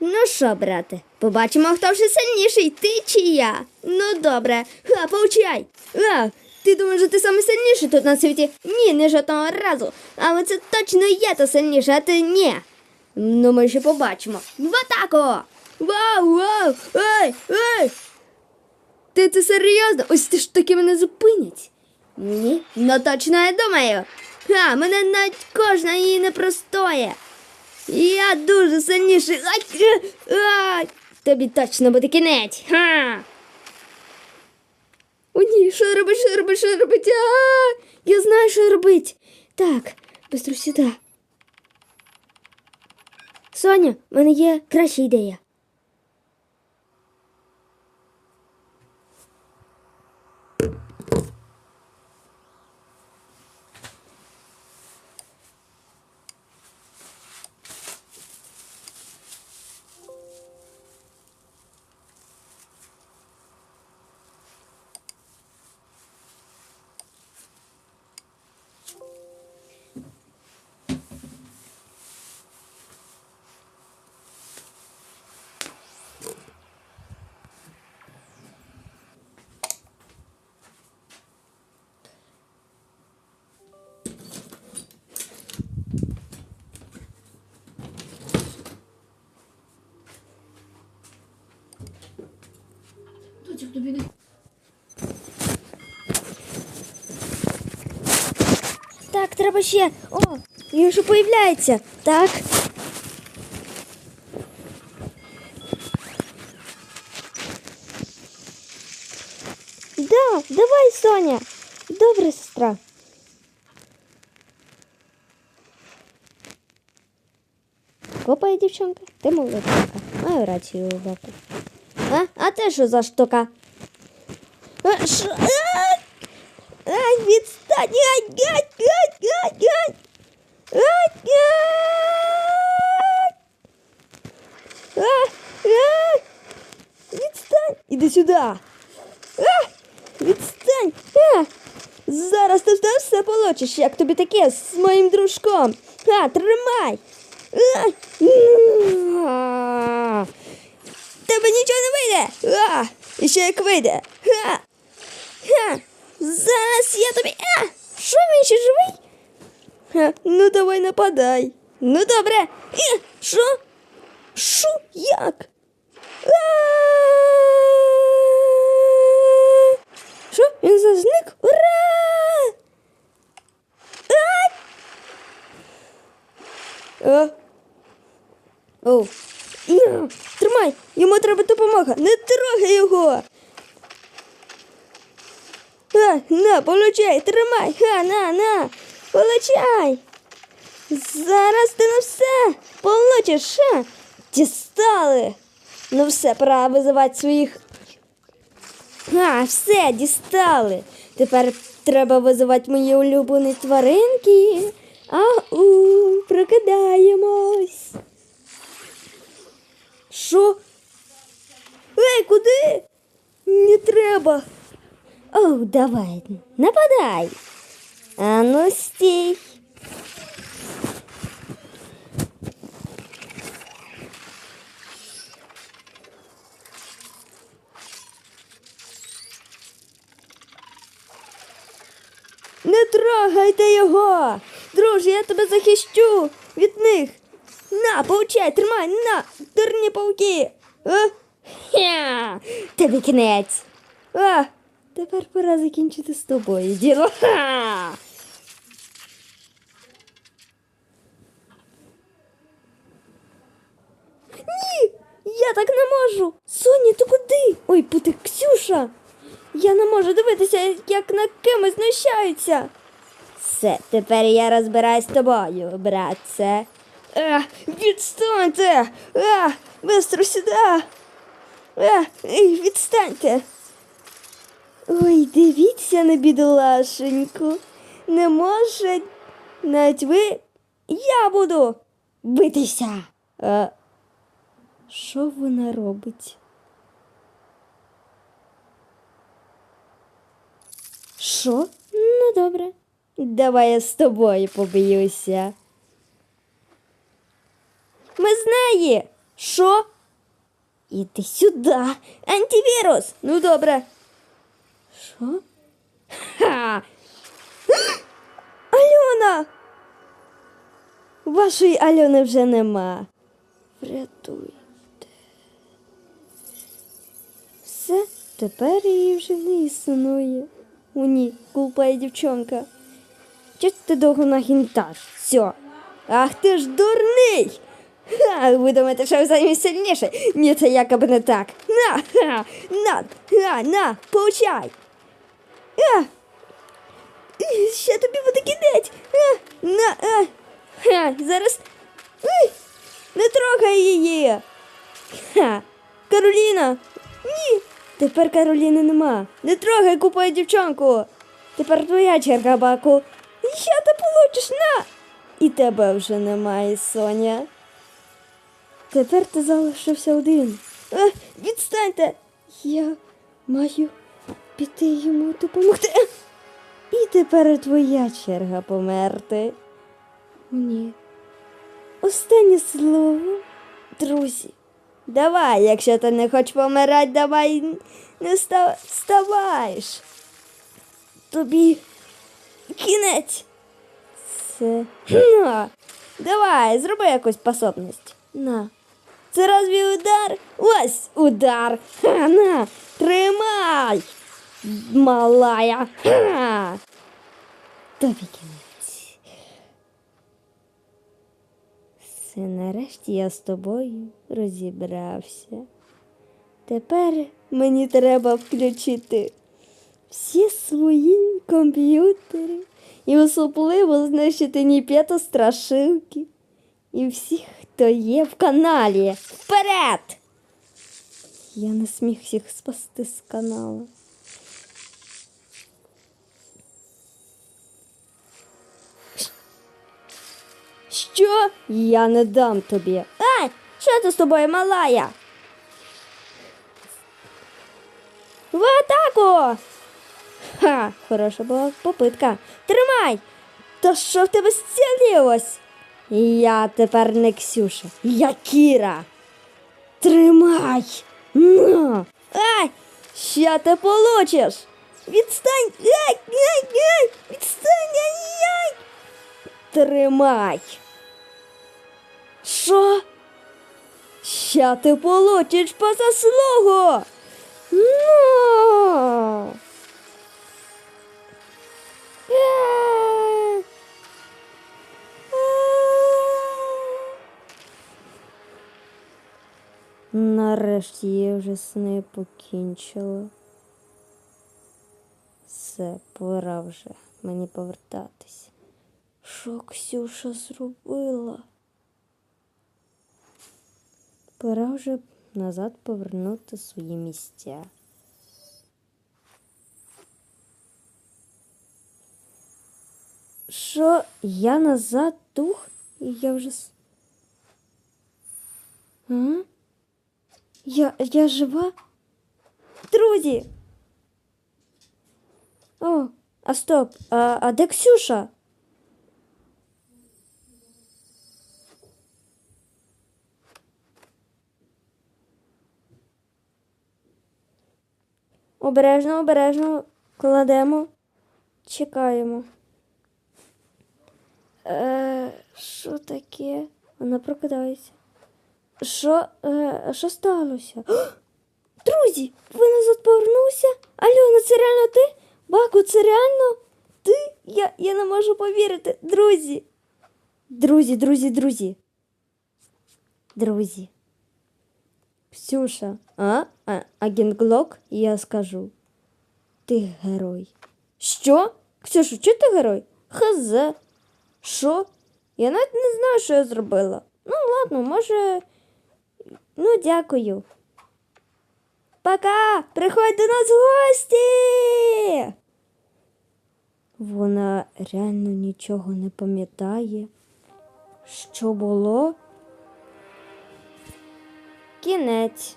Ну що, брате, побачимо, хто вже сильніший, ти чи я. Ну добре, ха, повчай. А, ти думаєш, що ти саме сильніший тут на світі? Ні, не жодного разу. Але це точно я то сильніше, а ти ні. Ну, ми ще побачимо. В атаку! Вау, вау! Ей, ей! Ти це серйозно? Ось ти ж таки мене зупинять. Ні, ну точно я думаю. Ха, мене навіть кожна її не простоє. Я дуже сильніший. Ай, е, ай. Тобі точно буде кінець. Ха. О, ні, що робить, що робить, що робить? А, я знаю, що робить. Так, быстро сюди. Соня, в мене є краща ідея. Так, треба ще. О, він вже появляється. Так. Да, давай, Соня. Добре, сестра. Копає дівчинка, ти молодчинка. Маю рацію, баку. А? А це що за штука? А, що? А! Ай, відстань! Ай, ай, ай, ай, ай! Ай, ай! А, а! Відстань! Іди сюди! А! Відстань! А! Зараз ти все, все получиш, як тобі таке з моїм дружком. А, тримай! А! А! Тебе нічого не вийде! А! І ще як вийде! Ха! Ха! Зараз я тобі. А! Що він ще живий? Ха, ну давай нападай. Ну добре. Що? Що? Як? Що? Він зазник? Ура! Тримай, йому треба допомога. Не трогай його. А, на, получай, тримай, ха, на, на, получай. Зараз ти на все получиш, ша. Дістали. Ну все, пора визивати своїх. А, все, дістали. Тепер треба визивати мої улюблені тваринки. Ау, прокидаємось. Що? Ей, куди? Не треба. О, давай, нападай. А ну стій. Не трогайте його. Друже, я тебе захищу від них. На, получай, тримай, на, дурні пауки. А? Хя, тобі кінець. А, тепер пора закінчити з тобою діло. Ні, я так не можу. Соня, ти куди? Ой, пути, Ксюша. Я не можу дивитися, як на кимось знущаються. Все, тепер я розбираюсь з тобою, братце. А, відстаньте! А, бистро сюди! А, ей, відстаньте! Ой, дивіться на бідолашеньку. Не може навіть ви. Я буду битися. А, що вона робить? Що? Ну, добре. Давай я з тобою побоюся. Ми з неї. Що? Іди сюди. Антивірус. Ну добре. Що? Ха! Альона! Вашої Альони вже нема. Врятуйте. Все, тепер її вже не існує. У ні, глупая дівчонка. Чого ти довго нагінташ? Все. Ах ти ж дурний! Ха, ви думаєте, що ви самі сильніші? Ні, це якоби не так. На, ха, на, ха, на, получай. А, ще тобі буде кінець. А, на, а, ха, зараз. Ой, не трогай її. Ха, Кароліна. Ні. Тепер Кароліни нема. Не трогай купай дівчонку. Тепер твоя черга, баку. Я ти получиш на. І тебе вже немає, Соня. Тепер ти залишився один. Е, відстаньте. Я маю піти йому допомогти. І тепер твоя черга померти. Ні. Останнє слово, друзі. Давай, якщо ти не хочеш помирати, давай не ста- вставаєш. Тобі кінець. Це. На. Давай, зроби якусь способність. На. Це разві удар? Ось удар. Ха, на. Тримай. Малая. Ха. Все, нарешті я з тобою розібрався. Тепер мені треба включити всі свої комп'ютери і особливо знищити Ніпето страшилки і всіх, хто є в каналі. Вперед! Я не сміг всіх спасти з каналу. Що? Я не дам тобі. Ай, що це з тобою, малая? В атаку! Ха, хороша була попитка. Тримай! Та що в тебе зцілилось? Я тепер не Ксюша, я Кіра. Тримай! На! Ай! Що ти получиш? Відстань! Ай, ай, ай! Відстань! Ай, ай! Тримай! Що? Що ти получиш по заслугу? Ну! Е! Нарешті я вже сни покінчила. Все, пора вже мені повертатись. Що Ксюша зробила? Пора вже назад повернути свої місця. Що я назад дух? Я вже. А? Я, я жива? Друзі! О, а стоп, а, а де Ксюша? Обережно, обережно кладемо, чекаємо. Е, що таке? Вона прокидається. Що, е, що сталося? О, друзі, ви назад повернувся? Альона, це реально ти? Баку, це реально ти? Я, я не можу повірити. Друзі. Друзі, друзі, друзі. Друзі. Ксюша, а? а агент Глок, я скажу. Ти герой. Що? Ксюша, чи ти герой? Хз. Що? Я навіть не знаю, що я зробила. Ну, ладно, може. Ну, дякую. Пока! Приходь до нас в гості. Вона реально нічого не пам'ятає. Що було? Кінець.